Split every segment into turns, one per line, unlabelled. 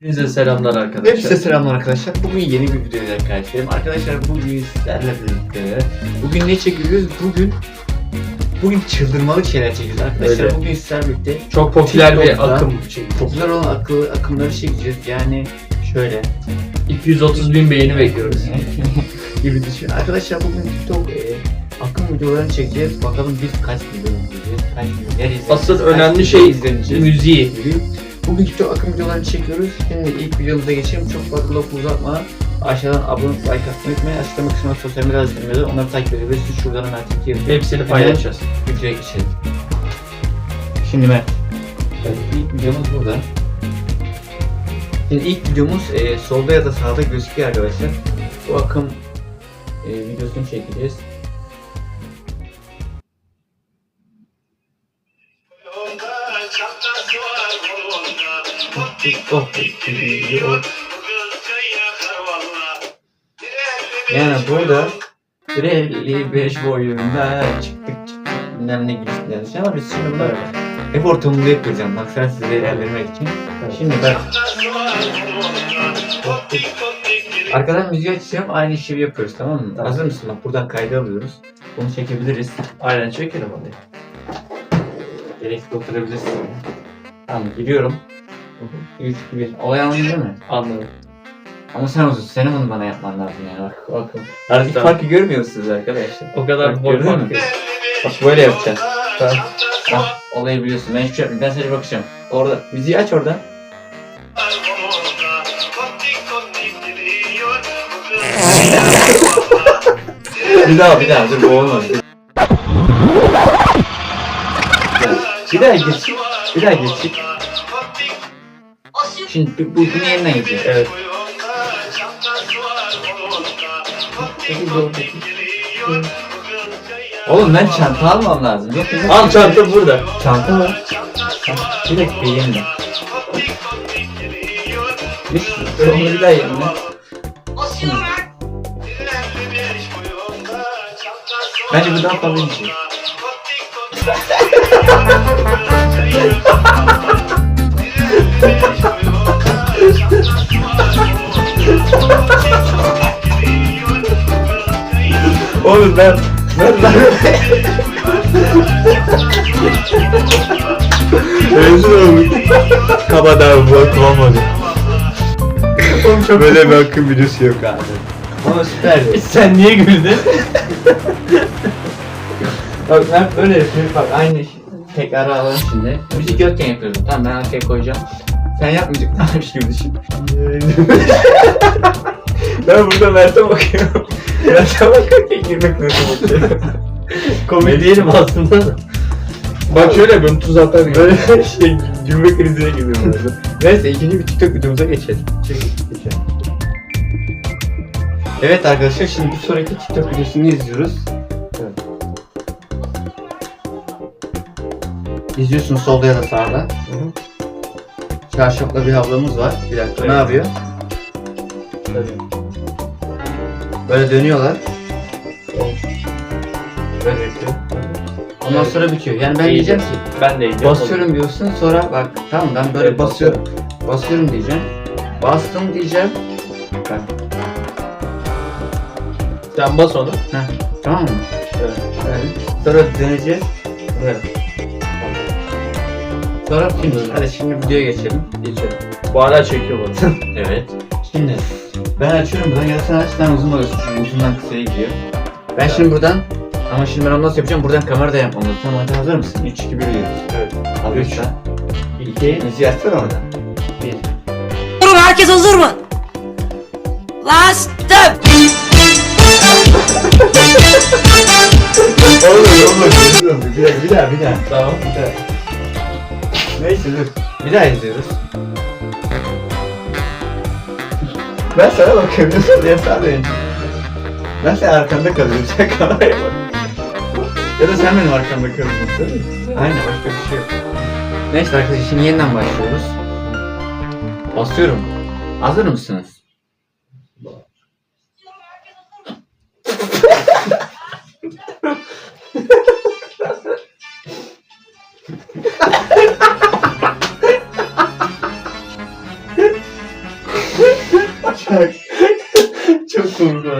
Hepinize selamlar arkadaşlar.
Hepinize selamlar arkadaşlar. Bugün yeni bir videoyla karşılayayım. Arkadaşlar bugün sizlerle birlikte bugün ne çekiyoruz? Bugün bugün çıldırmalık şeyler çekeceğiz arkadaşlar.
Öyle.
Bugün sizlerle birlikte
Çok popüler bir akım çekeceğiz.
popüler olan akıl, akımları çekeceğiz. Yani şöyle
230 bin beğeni bekliyoruz.
gibi düşün. Arkadaşlar bugün TikTok e, akım videolarını çekeceğiz. Bakalım biz kaç milyon izleyeceğiz, kaç milyon yer izleyeceğiz,
Asıl önemli şey
izleneceğiz.
müziği.
Bugün TikTok akım videolarını çekiyoruz. Şimdi ilk videomuza geçelim. Çok fazla lafı uzatmadan aşağıdan abone olup like atmayı unutmayın. Açıklama kısmına sosyal medya adreslerimizi onları takip edebilirsiniz. Şuradan hemen tıklayıp
Hepsini paylaşacağız.
videoya geçelim. Şimdi Mert. Evet, ilk videomuz burada. Şimdi ilk videomuz e, solda ya da sağda gözüküyor arkadaşlar. Bu akım e, videosunu çekeceğiz. TikTok video. Yani burada 55 boyunda çıktık çıktık bilmem ne gibisinden ama biz şimdi bunları hep ortamında yapıyoruz yani maksat size ilerlemek için. Şimdi ben arkadan müziği açacağım aynı işi yapıyoruz tamam mı? Hazır mısın? Bak buradan kaydı alıyoruz. Bunu çekebiliriz.
Aynen çekelim hadi.
Direkt oturabilirsin. Tamam giriyorum. 3, 2, 1. Olay anladın mi?
Anladım.
Ama sen olsun. Senin bunu bana yapman lazım yani. Bak bakın. Aradaki
Tamam.
farkı görmüyor musunuz arkadaşlar?
O kadar
Bak,
boy
gördün
fark
mü?
yok.
Bak böyle yapacaksın.
Tamam.
Bak olayı biliyorsun. Ben hiçbir şey yapmayayım. Ben sadece bakacağım. Orada. Müziği aç orada. bir daha bir daha. Dur bu. Bir daha geç. Bir daha geç. Şimdi bu, yeniden yapacağız.
Evet.
Oğlum ben çanta almam lazım. Yok yok.
Al çanta burada.
Çanta var. Bir dakika yeniden. Bir sonra bir daha yeniden. Bence bu daha fazla bir şey. Oğlum ben ben ben Rezil olduk. Kabadar bu akım olmadı. Oğlum çok Böyle bir akım videosu yok abi. Ama süperdi.
Sen niye güldün?
Bak ben böyle yapıyorum bak aynı şey. Tekrar alalım şimdi. Müzik yokken yapıyordum. Tamam ben arkaya koyacağım. Sen yapmayacaklarmış gibi düşün. ben burada Mert'e bakıyorum. Mert'e bakarken girmek nasıl bakıyorum.
Komik değilim aslında da.
Bak şöyle ben tuz atar Böyle şey gülme krizine giriyorum orada. Neyse ikinci bir TikTok videomuza geçelim. geçelim. Evet arkadaşlar şimdi bir sonraki TikTok videosunu izliyoruz. Evet. İzliyorsunuz solda ya da sağda. Çarşafla bir ablamız var. Bir dakika ne
Evet.
yapıyor? Böyle dönüyorlar. Böyle yapıyor. Ondan
Evet.
sonra bitiyor. Yani ben diyeceğim ki
Ben de yiyeceğim.
Basıyorum diyorsun sonra bak tamam ben böyle
Evet,
basıyorum. Basıyorum diyeceğim. Bastım diyeceğim. Bak
Sen bas onu.
heh, tamam mı?
Evet.
Böyle. Sonra döneceğiz. Böyle. Sonra şimdi hadi şimdi videoya geçelim.
Geçelim. Bu hala çekiyor bana.
Evet. Şimdi ben açıyorum buradan ya da sen aç sen uzun alıyorsun çünkü uzundan kısaya gidiyor. Ben şimdi buradan ama şimdi ben onu nasıl yapacağım? Buradan kamera da yapmam lazım. Tamam hadi hazır mısın? 3 2 1 diyoruz.
evet.
Hazırsa.
2
Müziği açsana oradan. 1
Durun herkes hazır mı? Last step.
Olur olur. Bir daha bir daha bir daha.
Tamam.
Bir daha. Neyse dur. Bir daha izliyoruz. Ben sana bakıyorum. Diye döneceğim. Ben senin arkanda kalıyorum. Sen kameraya bak. Ya da sen benim arkamda kalıyorsun. değil mi? Aynen başka bir şey yok. Neyse arkadaşlar şimdi yeniden başlıyoruz. Basıyorum. Hazır mısınız?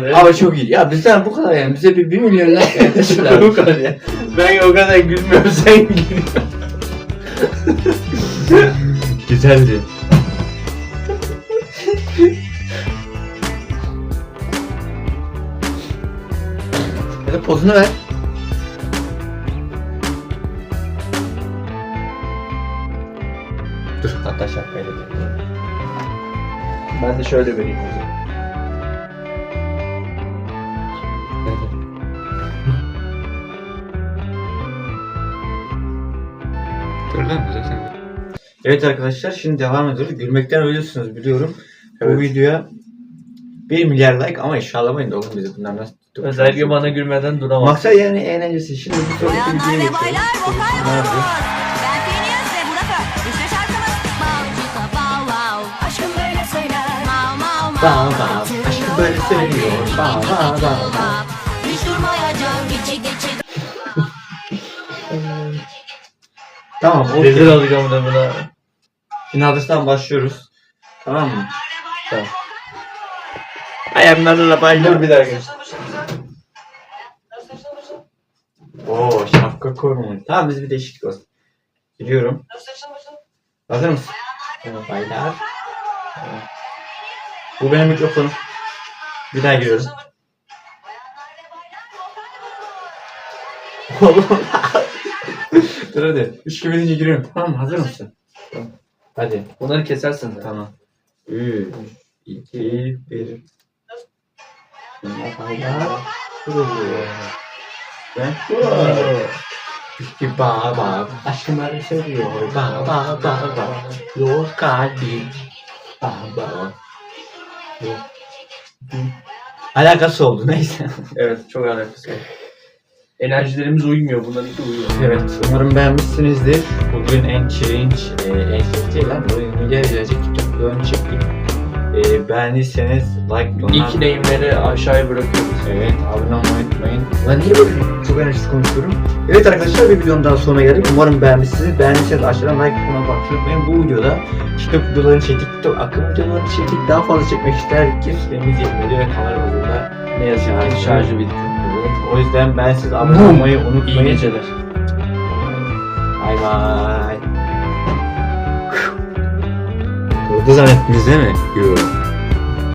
Ne?
Ama çok iyi. Ya bizden bu kadar yani. Bize bir 1 milyon like yaklaşık
bu kadar ya. Ben o kadar gülmüyorum sen gülüyorsun.
Güzeldi. ya da pozunu ver. Dur hatta şapkayla.
Ben de şöyle vereyim o zaman.
Dur lan güzel sen. Evet arkadaşlar şimdi devam ediyoruz. Gülmekten ölüyorsunuz biliyorum. Bu
Evet.
videoya 1 milyar like ama inşalamayın da oğlum bizi bunlar nasıl
Özellikle bana gülmeden duramam.
Maksat yani eğlencesi. Şimdi bir sonraki
Bayanlar
videoya geçiyoruz.
baylar vokal grubumuz. Ben Phineas ve bu da Pearl. İşte şarkımız Balcıka Bow Wow. Aşkım böyle söyler. Mav mav mav.
Bow wow. Aşkım böyle söylüyor. Bow wow.
Hiç durmayacağım geçi geçi.
Tamam
Rezil
okey.
olacağım da buna.
Şimdi Hadis'ten başlıyoruz. Tamam mı?
Tamam.
Ayaklarla
Dur
baylar.
bir dakika.
Oo şapka korumuş. Tamam biz bir değişiklik olsun. Gidiyorum. Hazır mısın? Evet baylar. Evet. Bu benim mikrofonum. Bir daha giriyorum. Oğlum. Dur hadi. Üç gibi deyince giriyorum. Tamam mı? Hazır mısın?
Tamam.
Hadi.
Bunları kesersin.
Tamam. 3, 2, 1. Baylar. Kuruluyor. Ben bir baba aşkım seviyor baba baba Your kalbi baba Yok. Alakası oldu neyse.
Evet çok alakası var. Enerjilerimiz uymuyor. Bunlarınki uyuyor.
evet umarım beğenmişsinizdir. Bugün en challenge, e, en keyifli oyunu gelecek TikTok oyunu çektik. E, beğendiyseniz like
İlk neyimleri aşağıya bırakıyoruz.
Evet, abone olmayı unutmayın. Ben niye böyle çok enerjisiz konuşuyorum? Evet arkadaşlar bir videonun daha sonuna geldik. Umarım beğenmişsiniz. Beğendiyseniz aşağıdan like butonuna bakmayı unutmayın. Bu videoda TikTok videolarını çektik, TikTok akım videolarını çektik. Daha fazla çekmek isterdik ki süremiz yetmedi ve kameramızın da
Ne yazık ki şarjı bitti.
Evet, o yüzden ben siz abone olmayı unutmayın.
İyi geceler.
Bay bay. Zannettiniz değil mi? Yok.